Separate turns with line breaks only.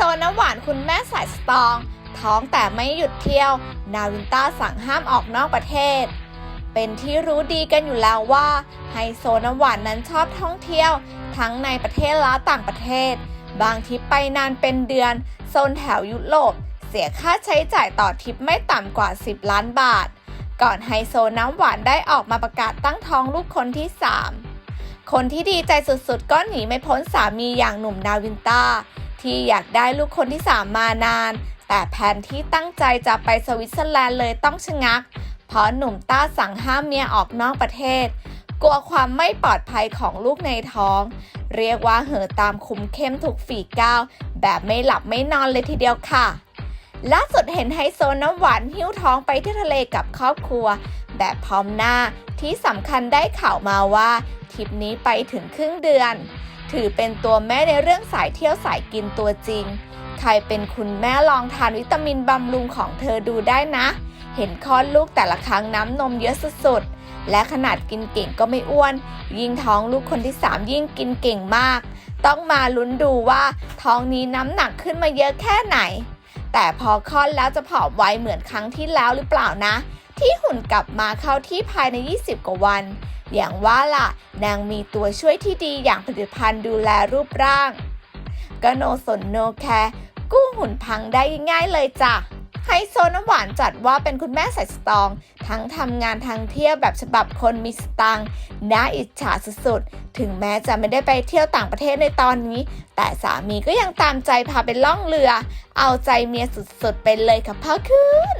ซน้ำหวานคุณแม่สายสตอง ท้องแต่ไม่หยุดเที่ยว นาวินต้าสั่งห้ามออกนอกประเทศ เป็นที่รู้ดีกันอยู่แล้วว่าไฮโซน้ำหวานนั้นชอบท่องเที่ยว ทั้งในประเทศและต่างประเทศ บางทริปไปนานเป็นเดือน โซนแถวยุโรปเสียค่าใช้จ่ายต่อทริปไม่ต่ำกว่า 10 ล้านบาท ก่อนไฮโซน้ำหวานได้ออกมาประกาศตั้งท้องลูกคนที่ 3 คนที่ดีใจสุดๆ ก็หนีไม่พ้นสามีอย่างหนุ่มนาวินต้า ที่อยากได้ลูกคนที่ 3 มานาน แต่แผนที่ตั้งใจจะไปสวิตเซอร์แลนด์เลยต้องชะงัก เพราะหนุ่มต้าสั่งห้ามเมียออกนอกประเทศ กลัวความไม่ปลอดภัยของลูกในท้อง เรียกว่าเหอตามคุมเข้มทุกฝีก้าว แบบไม่หลับไม่นอนเลยทีเดียวค่ะล่าสุดเห็นไฮโซน้ำหวานหิ้วท้องไปที่ทะเลกับครอบครัว แบบพร้อมหน้าที่สำคัญได้ข่าวมาว่าทริปนี้ไปถึงครึ่งเดือน ถือเป็นตัวแม่ในเรื่องสายเที่ยวสายกินตัวจริง ใครเป็นคุณแม่ลองทานวิตามินบำรุงของเธอดูได้นะ เห็นคลอดลูกแต่ละครั้งน้ำนมเยอะสุดๆ และขนาดกินเก่งก็ไม่อ้วน ยิ่งท้องลูกคนที่ 3 ยิ่งกินเก่งมาก ต้องมาลุ้นดูว่าท้องนี้น้ำหนักขึ้นมาเยอะแค่ไหน แต่พอคลอดแล้วจะผอมไวเหมือนครั้งที่แล้วหรือเปล่านะ ที่หุ่นกลับมาเข้าที่ภายใน 20 กว่าวัน อย่างว่าล่ะ นางมีตัวช่วยที่ดีอย่างผลิตภัณฑ์ดูแลรูปร่างกโนสนโนแคร์กู้หุ่นพังได้ง่ายเลยจ้ะไฮโซน้ำหวานจัดว่าเป็นคุณแม่สายสตอง ทั้งทำงานทั้งเที่ยวแบบฉบับคนมีสตังค์น่าอิจฉาสุดๆ ถึงแม้จะไม่ได้ไปเที่ยวต่างประเทศในตอนนี้ แต่สามีก็ยังตามใจพาไปล่องเรือ เอาใจเมียสุดๆ ไปเลยค่ะพ่อคืน